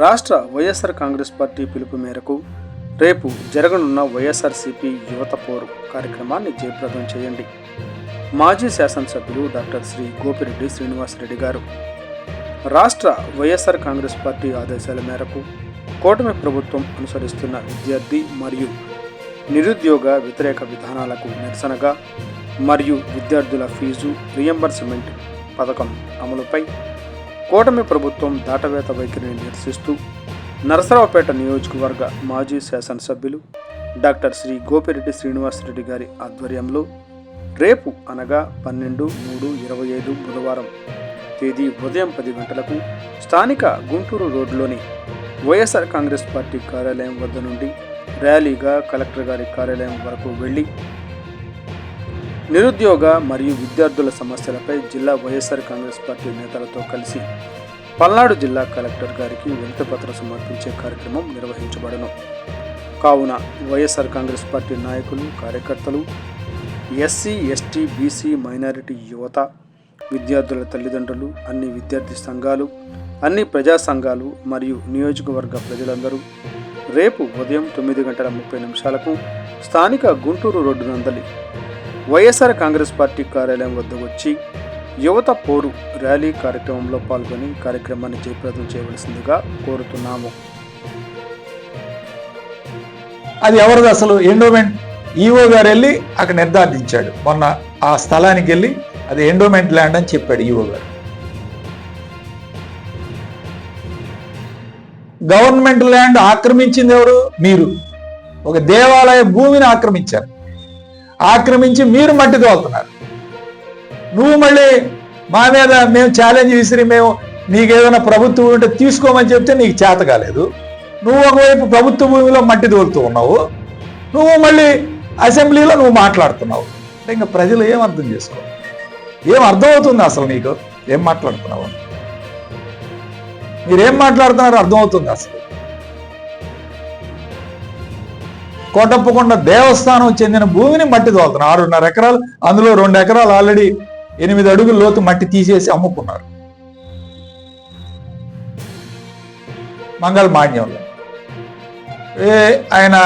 రాష్ట్ర వైఎస్ఆర్ కాంగ్రెస్ పార్టీ పిలుపు మేరకు రేపు జరగనున్న వైఎస్ఆర్సీపీ యువత పోరు కార్యక్రమాన్ని జయప్రదం చేయండి. మాజీ శాసనసభ్యులు డాక్టర్ శ్రీ గోపిరెడ్డి శ్రీనివాసరెడ్డి గారు. రాష్ట్ర వైఎస్ఆర్ కాంగ్రెస్ పార్టీ ఆదేశాల మేరకు కూటమి ప్రభుత్వం అనుసరిస్తున్న విద్యార్థి మరియు నిరుద్యోగ వ్యతిరేక విధానాలకు నిరసనగా మరియు విద్యార్థుల ఫీజు రియంబర్స్మెంట్ పథకం అమలుపై కూటమి ప్రభుత్వం దాటవేత వైఖరిని నిరసిస్తూ నరసరావుపేట నియోజకవర్గ మాజీ శాసనసభ్యులు డాక్టర్ శ్రీ గోపిరెడ్డి శ్రీనివాసరెడ్డి గారి ఆధ్వర్యంలో రేపు అనగా పన్నెండు మూడు ఇరవై ఐదు బుధవారం తేదీ ఉదయం పది గంటలకు స్థానిక గుంటూరు రోడ్లోని వైఎస్ఆర్ కాంగ్రెస్ పార్టీ కార్యాలయం వద్ద నుండి ర్యాలీగా కలెక్టర్ గారి కార్యాలయం వరకు వెళ్ళి నిరుద్యోగ మరియు విద్యార్థుల సమస్యలపై జిల్లా వైఎస్ఆర్ కాంగ్రెస్ పార్టీ నేతలతో కలిసి పల్నాడు జిల్లా కలెక్టర్ గారికి వినతిపత్రం సమర్పించే కార్యక్రమం నిర్వహించబడను. కావున వైఎస్ఆర్ కాంగ్రెస్ పార్టీ నాయకులు కార్యకర్తలు ఎస్సీ ఎస్టీ బీసీ మైనారిటీ యువత విద్యార్థుల తల్లిదండ్రులు అన్ని విద్యార్థి సంఘాలు అన్ని ప్రజా సంఘాలు మరియు నియోజకవర్గ ప్రజలందరూ రేపు ఉదయం తొమ్మిది గంటల ముప్పై నిమిషాలకు స్థానిక గుంటూరు రోడ్డు నందలి వైఎస్ఆర్ కాంగ్రెస్ పార్టీ కార్యాలయం వద్ద వచ్చి యువత పోరు ర్యాలీ కార్యక్రమంలో పాల్గొని కార్యక్రమాన్ని జయప్రదం చేయవలసిందిగా కోరుతున్నాము. అది ఎవరిది అసలు? ఎండోమెంట్ ఈఓ గారు వెళ్ళి అక్కడ నిర్ధారించాడు. మొన్న ఆ స్థలానికి వెళ్ళి అది ఎండోమెంట్ ల్యాండ్ అని చెప్పాడు ఈఓ గారు. గవర్నమెంట్ ల్యాండ్ ఆక్రమించింది ఎవరు? మీరు. ఒక దేవాలయ భూమిని ఆక్రమించారు. ఆక్రమించి మీరు మట్టి తోలుతున్నారు. నువ్వు మళ్ళీ మా మీద మేము ఛాలెంజ్ విసిరి మేము నీకు ఏదైనా ప్రభుత్వం ఉంటే తీసుకోమని చెప్తే నీకు చేత కాలేదు. నువ్వు ఒకవైపు ప్రభుత్వ భూమిలో మట్టి తోలుతూ ఉన్నావు. నువ్వు మళ్ళీ అసెంబ్లీలో నువ్వు మాట్లాడుతున్నావు. అంటే ఇంకా ప్రజలు ఏం అర్థం చేసుకో ఏం అర్థమవుతుంది అసలు నీకు? ఏం మాట్లాడుతున్నావు? మీరేం మాట్లాడుతున్నారో అర్థమవుతుంది అసలు. కోటప్పకొండ దేవస్థానం చెందిన భూమిని మట్టి తోలుతున్నారు. ఆరున్నర ఎకరాలు అందులో రెండు ఎకరాలు ఆల్రెడీ ఎనిమిది అడుగుల లోతు మట్టి తీసేసి అమ్ముకున్నారు. మంగళ మాన్యంలో ఏ ఆయన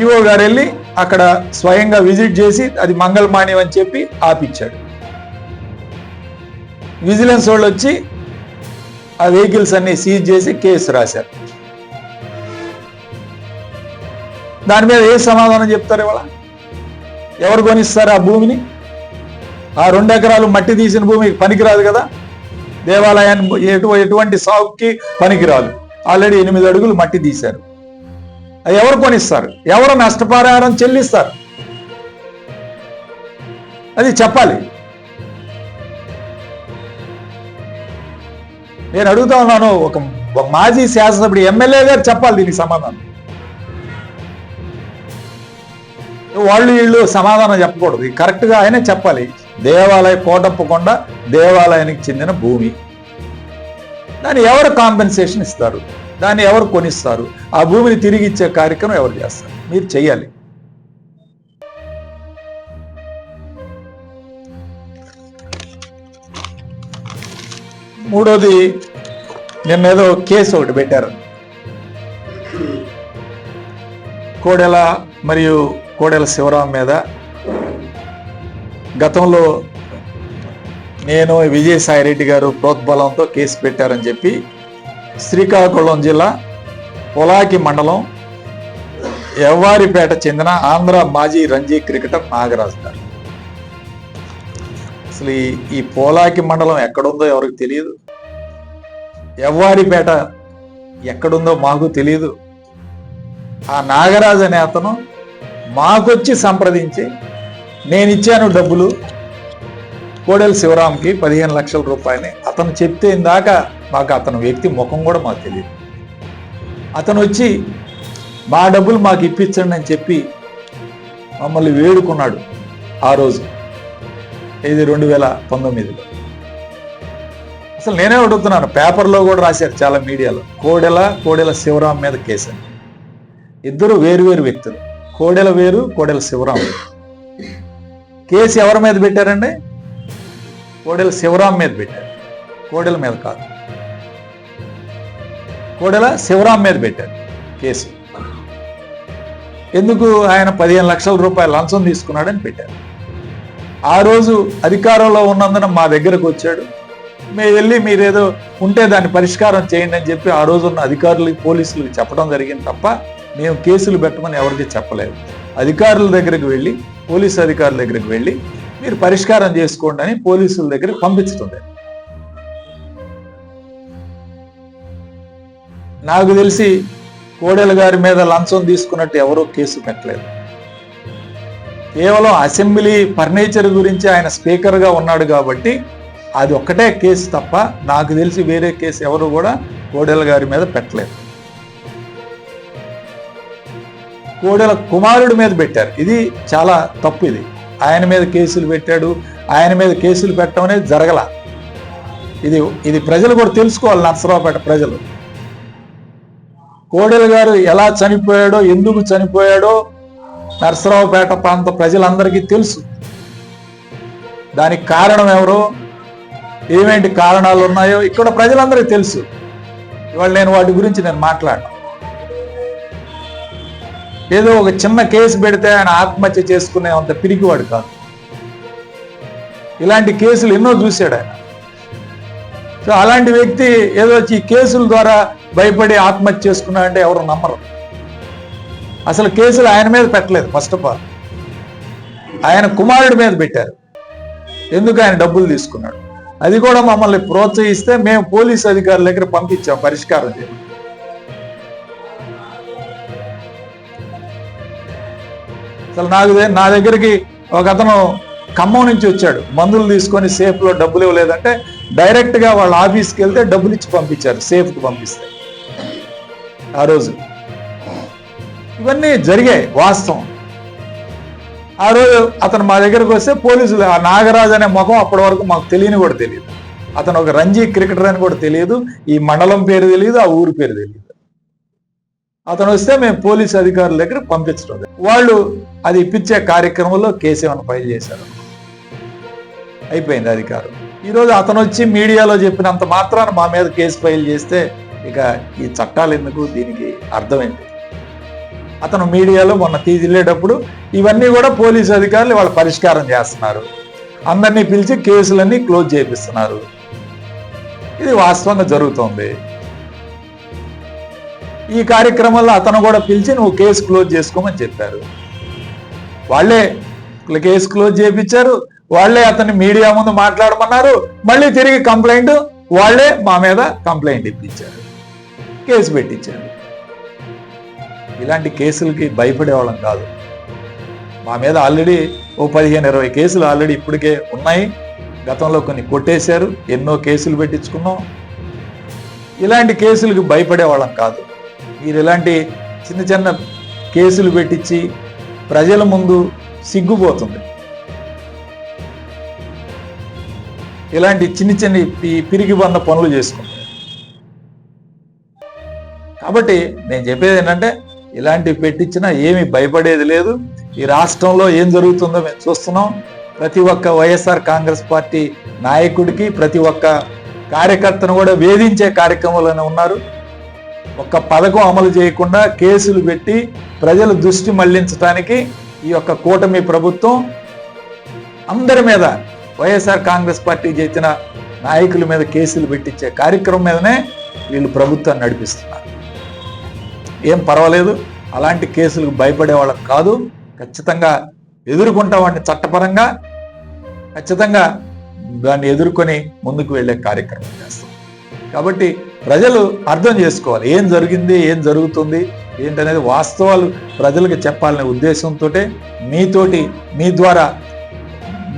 ఈఓ గారు వెళ్ళి అక్కడ స్వయంగా విజిట్ చేసి అది మంగళమాన్యం అని చెప్పి ఆపిచ్చాడు విజిలెన్స్ వాళ్ళు వచ్చి ఆ వెహికల్స్ అన్ని సీజ్ చేసి కేసు రాశారు. దాని మీద ఏ సమాధానం చెప్తారు ఇవాళ? ఎవరు కొనిస్తారు ఆ భూమిని? ఆ రెండు ఎకరాలు మట్టి తీసిన భూమి పనికిరాదు కదా? దేవాలయాన్ని ఎటు ఎటువంటి సాగుకి పనికిరాదు. ఆల్రెడీ ఎనిమిది అడుగులు మట్టి తీశారు. అది ఎవరు కొనిస్తారు? ఎవరు నష్టపరిహారం చెల్లిస్తారు? అది చెప్పాలి. నేను అడుగుతా ఉన్నాను ఒక మాజీ శాసనసభ్యుడు ఎమ్మెల్యే గారు చెప్పాలి దీనికి సమాధానం. వాళ్ళు వీళ్ళు సమాధానం చెప్పకూడదు. కరెక్ట్గా ఆయనే చెప్పాలి. దేవాలయ కోటప్పకొండ దేవాలయానికి చెందిన భూమి. దాన్ని ఎవరు కాంపెన్సేషన్ ఇస్తారు? దాన్ని ఎవరు కొనిస్తారు? ఆ భూమిని తిరిగి ఇచ్చే కార్యక్రమం ఎవరు చేస్తారు? మీరు చెయ్యాలి. మూడోది నిన్న ఏదో కేసు ఒకటి పెట్టారు. కోడెల మరియు కోడెల శివరాం మీద గతంలో నేను విజయసాయిరెడ్డి గారు ప్రోద్బలంతో కేసు పెట్టారని చెప్పి శ్రీకాకుళం జిల్లా పొలాకి మండలం ఎవ్వారిపేట చెందిన ఆంధ్ర మాజీ రంజీ క్రికెటర్ నాగరాజు గారు. అసలు ఈ- ఈ పోలాకి మండలం ఎక్కడుందో ఎవరికి తెలియదు? ఎవ్వారిపేట ఎక్కడుందో మాకు తెలియదు. ఆ నాగరాజు అనే అతను మాకొచ్చి సంప్రదించి నేను ఇచ్చాను డబ్బులు. కోడెల శివరాంకి పదిహేను లక్షల రూపాయలని అతను చెప్తే ఇందాక మాకు అతను వ్యక్తి ముఖం కూడా మాకు తెలియదు. అతను వచ్చి మా డబ్బులు మాకు ఇప్పించండి అని చెప్పి మమ్మల్ని వేడుకున్నాడు ఆ రోజు. ఇది రెండు వేల పంతొమ్మిదిలో. అసలు నేనే అడుగుతున్నాను పేపర్లో కూడా రాశారు చాలా మీడియాలో. కోడెల కోడెల శివరాం మీద కేసు ఇద్దరు వేరు వేరు వ్యక్తులు. కోడెల వేరు కోడెల శివరాం. కేసు ఎవరి మీద పెట్టారండి? కోడెల శివరాం మీద పెట్టారు. కోడెల మీద కాదు. కోడెల శివరాం మీద పెట్టారు కేసు. ఎందుకు ఆయన పదిహేను లక్షల రూపాయలు లంచం తీసుకున్నాడని పెట్టారు. ఆ రోజు అధికారంలో ఉన్నందున మా దగ్గరకు వచ్చాడు. మేము వెళ్ళి మీరేదో ఉంటే దాన్ని పరిష్కారం చేయండి అని చెప్పి ఆ రోజు ఉన్న అధికారులకి పోలీసులకు చెప్పడం జరిగింది తప్ప మేము కేసులు పెట్టమని ఎవరికి చెప్పలేదు. అధికారుల దగ్గరికి వెళ్ళి పోలీసు అధికారుల దగ్గరికి వెళ్ళి మీరు పరిష్కారం చేసుకోండి అని పోలీసుల దగ్గరికి పంపించుతుంది. నాకు తెలిసి కోడెల గారి మీద లంచం తీసుకున్నట్టు ఎవరూ కేసు పెట్టలేదు. కేవలం అసెంబ్లీ ఫర్నిచర్ గురించి ఆయన స్పీకర్గా ఉన్నాడు కాబట్టి అది ఒక్కటే కేసు తప్ప నాకు తెలిసి వేరే కేసు ఎవరు కూడా కోడెల గారి మీద పెట్టలేదు. కోడెల కుమారుడి మీద పెట్టారు. ఇది చాలా తప్పు ఇది. ఆయన మీద కేసులు పెట్టాడు. ఆయన మీద కేసులు పెట్టడం అనేది జరగల. ఇది ఇది ప్రజలు కూడా తెలుసుకోవాలి నర్సరావుపేట ప్రజలు. కోడెల గారు ఎలా చనిపోయాడో ఎందుకు చనిపోయాడో నర్సరావుపేట ప్రాంత ప్రజలందరికీ తెలుసు. దానికి కారణం ఎవరో? ఏమేంటి కారణాలు ఉన్నాయో ఇక్కడ ప్రజలందరికీ తెలుసు. ఇవాళ నేను వాటి గురించి నేను మాట్లాడను. ఏదో ఒక చిన్న కేసు పెడితే ఆయన ఆత్మహత్య చేసుకునే అంత పిరికివాడు కాదు. ఇలాంటి కేసులు ఎన్నో చూశాడు ఆయన. సో అలాంటి వ్యక్తి ఏదో ఈ కేసుల ద్వారా భయపడి ఆత్మహత్య చేసుకున్నాడంటే ఎవరు నమ్మరు. అసలు కేసులు ఆయన మీద పెట్టలేదు ఫస్ట్ ఆఫ్ ఆల్ ఆయన కుమారుడి మీద పెట్టారు. ఎందుకు ఆయన డబ్బులు తీసుకున్నాడు? అది కూడా మమ్మల్ని ప్రోత్సహిస్తే మేము పోలీస్ అధికారుల దగ్గర పంపించాం పరిష్కారం చేయాలి అసలు నాకు నా దగ్గరికి ఒక అతను ఖమ్మం నుంచి వచ్చాడు. మందులు తీసుకొని సేఫ్లో డబ్బులు ఇవ్వలేదంటే డైరెక్ట్గా వాళ్ళ ఆఫీస్కి వెళ్తే డబ్బులు ఇచ్చి పంపించారు. సేఫ్కి పంపిస్తే. ఆ రోజు. ఇవన్నీ జరిగాయి వాస్తవం. ఆ రోజు అతను మా దగ్గరకు వస్తే పోలీసులు ఆ నాగరాజు అనే ముఖం అప్పటి వరకు మాకు తెలియని కూడా తెలియదు. అతను ఒక రంజీ క్రికెటర్ అని కూడా తెలియదు. ఈ మండలం పేరు తెలియదు ఆ ఊరి పేరు తెలియదు. అతను వస్తే మేము పోలీస్ అధికారుల దగ్గర పంపించడం వాళ్ళు అది ఇప్పించే కార్యక్రమంలో కేసు ఏమైనా ఫైల్ చేశారు. అయిపోయింది అధికారం. ఈరోజు అతను వచ్చి మీడియాలో చెప్పినంత మాత్రాన మా మీద కేసు ఫైల్ చేస్తే ఇక ఈ చట్టాలు ఎందుకు? దీనికి అర్థమైంది. అతను మీడియాలో మొన్న తీసిల్లేటప్పుడు ఇవన్నీ కూడా పోలీసు అధికారులు వాళ్ళు పరిష్కారం చేస్తున్నారు. అందరినీ పిలిచి కేసులన్నీ క్లోజ్ చేపిస్తున్నారు. ఇది వాస్తవంగా జరుగుతోంది. ఈ కార్యక్రమంలో అతను కూడా పిలిచి నువ్వు కేసు క్లోజ్ చేసుకోమని చెప్పారు. వాళ్ళే కేసు క్లోజ్ చేయించారు వాళ్ళే అతన్ని మీడియా ముందు మాట్లాడమన్నారు. మళ్ళీ తిరిగి కంప్లైంట్ వాళ్ళే మా మీద కంప్లైంట్ ఇప్పించారు. కేసు పెట్టించారు. ఇలాంటి కేసులకి భయపడేవాళ్ళం కాదు. మా మీద ఆల్రెడీ ఓ పదిహేను ఇరవై కేసులు ఆల్రెడీ ఇప్పటికే ఉన్నాయి. గతంలో కొన్ని కొట్టేశారు. ఎన్నో కేసులు పెట్టించుకున్నాం. ఇలాంటి కేసులకు భయపడేవాళ్ళం కాదు. మీరు ఇలాంటి చిన్న చిన్న కేసులు పెట్టించి ప్రజల ముందు సిగ్గుపోతుంది. ఇలాంటి చిన్న చిన్న పిరిగి బంద పనులు చేసుకుంటారు. కాబట్టి నేను చెప్పేది ఏంటంటే ఇలాంటివి పెట్టించినా ఏమీ భయపడేది లేదు. ఈ రాష్ట్రంలో ఏం జరుగుతుందో మేము చూస్తున్నాం. ప్రతి ఒక్క వైఎస్ఆర్ కాంగ్రెస్ పార్టీ నాయకుడికి ప్రతి ఒక్క కార్యకర్తను కూడా వేధించే కార్యక్రమాలను ఉన్నారు. ఒక్క పథకం అమలు చేయకుండా కేసులు పెట్టి ప్రజల దృష్టి మళ్ళించడానికి ఈ యొక్క కూటమి ప్రభుత్వం అందరి మీద వైఎస్ఆర్ కాంగ్రెస్ పార్టీ చేసిన నాయకుల మీద కేసులు పెట్టించే కార్యక్రమం మీదనే వీళ్ళు ప్రభుత్వాన్ని నడిపిస్తున్నారు. ఏం పర్వాలేదు అలాంటి కేసులకు భయపడే వాళ్ళకి కాదు. ఖచ్చితంగా ఎదుర్కొంటా వాడిని చట్టపరంగా ఖచ్చితంగా దాన్ని ఎదుర్కొని ముందుకు వెళ్ళే కార్యక్రమం చేస్తాం. కాబట్టి ప్రజలు అర్థం చేసుకోవాలి. ఏం జరిగింది ఏం జరుగుతుంది ఏంటనేది వాస్తవాలు ప్రజలకు చెప్పాలనే ఉద్దేశంతో మీతోటి మీ ద్వారా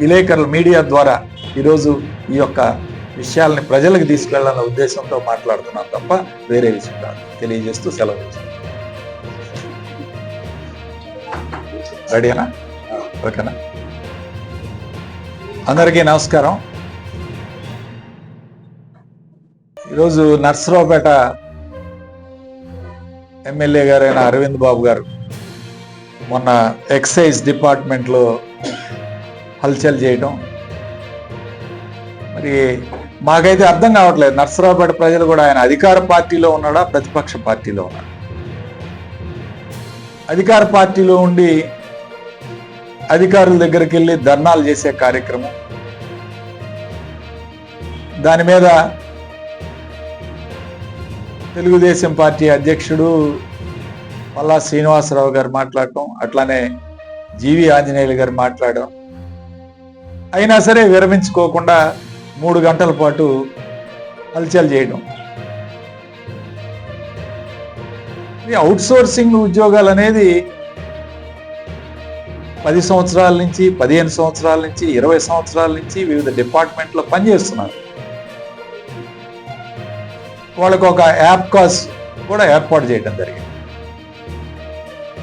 విలేకరుల మీడియా ద్వారా ఈరోజు ఈ యొక్క విషయాల్ని ప్రజలకు తీసుకెళ్ళాలన్న ఉద్దేశంతో మాట్లాడుతున్నాను తప్ప వేరే విషయం కాదు. తెలియజేస్తూ సెలవు రెడీనా ఓకేనా? అందరికీ నమస్కారం. ఈరోజు నర్సరావుపేట ఎమ్మెల్యే గారైన అరవింద్ బాబు గారు మొన్న ఎక్సైజ్ డిపార్ట్మెంట్లో హల్చల్ చేయటం. మరి మాకైతే అర్థం కావట్లేదు. నర్సరావుపేట ప్రజలు కూడా ఆయన అధికార పార్టీలో ఉన్నాడా? ప్రతిపక్ష పార్టీలో ఉన్నాడా? అధికార పార్టీలో ఉండి అధికారుల దగ్గరికి వెళ్ళి ధర్నాలు చేసే కార్యక్రమం. దాని మీద తెలుగుదేశం పార్టీ అధ్యక్షుడు పల్లా శ్రీనివాసరావు గారు మాట్లాడటం అట్లానే జీవి ఆంజనేయులు గారు మాట్లాడడం. అయినా సరే విరమించుకోకుండా మూడు గంటల పాటు హల్చల్ చేయడం ఈ అవుట్ సోర్సింగ్ ఉద్యోగాలు అనేది పది సంవత్సరాల నుంచి పదిహేను సంవత్సరాల నుంచి ఇరవై సంవత్సరాల నుంచి వివిధ డిపార్ట్మెంట్లో పనిచేస్తున్నారు. వాళ్ళకు ఒక యాప్ కాస్ కూడా ఏర్పాటు చేయడం జరిగింది.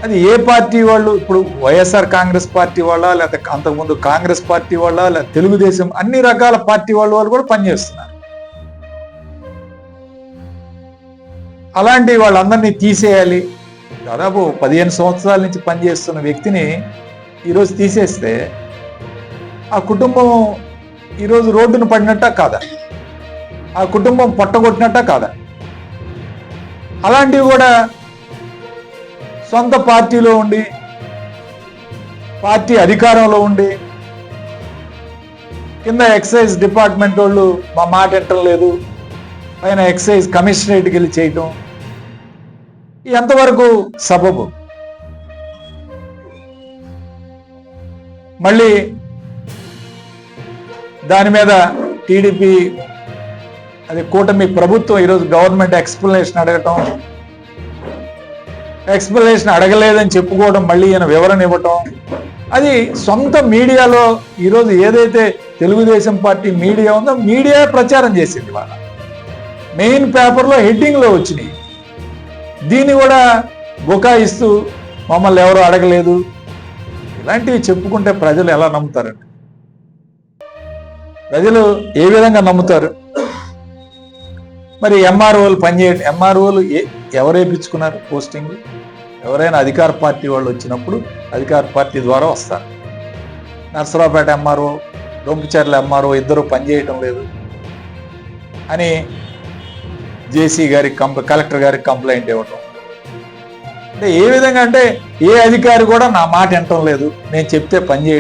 అది ఏ పార్టీ వాళ్ళు? ఇప్పుడు వైఎస్ఆర్ కాంగ్రెస్ పార్టీ వాళ్ళ? లేకపోతే అంతకుముందు కాంగ్రెస్ పార్టీ వాళ్ళ? లేదా తెలుగుదేశం అన్ని రకాల పార్టీ వాళ్ళ వాళ్ళు కూడా పనిచేస్తున్నారు. అలాంటి వాళ్ళందరినీ తీసేయాలి. దాదాపు పదిహేను సంవత్సరాల నుంచి పనిచేస్తున్న వ్యక్తిని ఈరోజు తీసేస్తే ఆ కుటుంబం ఈరోజు రోడ్డును పడినట్ట కాదా? ఆ కుటుంబం పొట్టగొట్టినట్ట కాదా. అలాంటివి కూడా సొంత పార్టీలో ఉండి పార్టీ అధికారంలో ఉండి కింద ఎక్సైజ్ డిపార్ట్మెంట్ వాళ్ళు మా మాట వింటం లేదు పైన ఎక్సైజ్ కమిషనరేట్కి వెళ్ళి చేయటం. ఎంతవరకు సబబు? మళ్ళీ దాని మీద టీడీపీ అది కూటమి ప్రభుత్వం ఈరోజు గవర్నమెంట్ ఎక్స్ప్లెనేషన్ అడగటం ఎక్స్ప్లెనేషన్ అడగలేదని చెప్పుకోవడం మళ్ళీ ఈయన వివరణ ఇవ్వటం. అది సొంత మీడియాలో ఈరోజు ఏదైతే తెలుగుదేశం పార్టీ మీడియా ఉందో మీడియా ప్రచారం చేసింది వాళ్ళ మెయిన్ పేపర్లో హెడ్డింగ్లో వచ్చినాయి. దీన్ని కూడా బుకాయిస్తూ మమ్మల్ని ఎవరు అడగలేదు. ఇలాంటివి చెప్పుకుంటే ప్రజలు ఎలా నమ్ముతారండి? ప్రజలు ఏ విధంగా నమ్ముతారు? మరి ఎంఆర్ఓలు పనిచేయడం ఎంఆర్ఓలు ఏ ఎవరు వేయించుకున్నారు పోస్టింగ్? ఎవరైనా అధికార పార్టీ వాళ్ళు వచ్చినప్పుడు అధికార పార్టీ ద్వారా వస్తారు. నర్సరావుపేట ఎంఆర్ఓ రొంపిచర్ల ఎంఆర్ఓ ఇద్దరు పనిచేయటం లేదు అని జేసీ గారికి కంప్ కలెక్టర్ గారికి కంప్లైంట్ ఇవ్వటం. అంటే ఏ విధంగా అంటే ఏ అధికారి కూడా నా మాట వినటం లేదు. నేను చెప్తే పనిచేయటం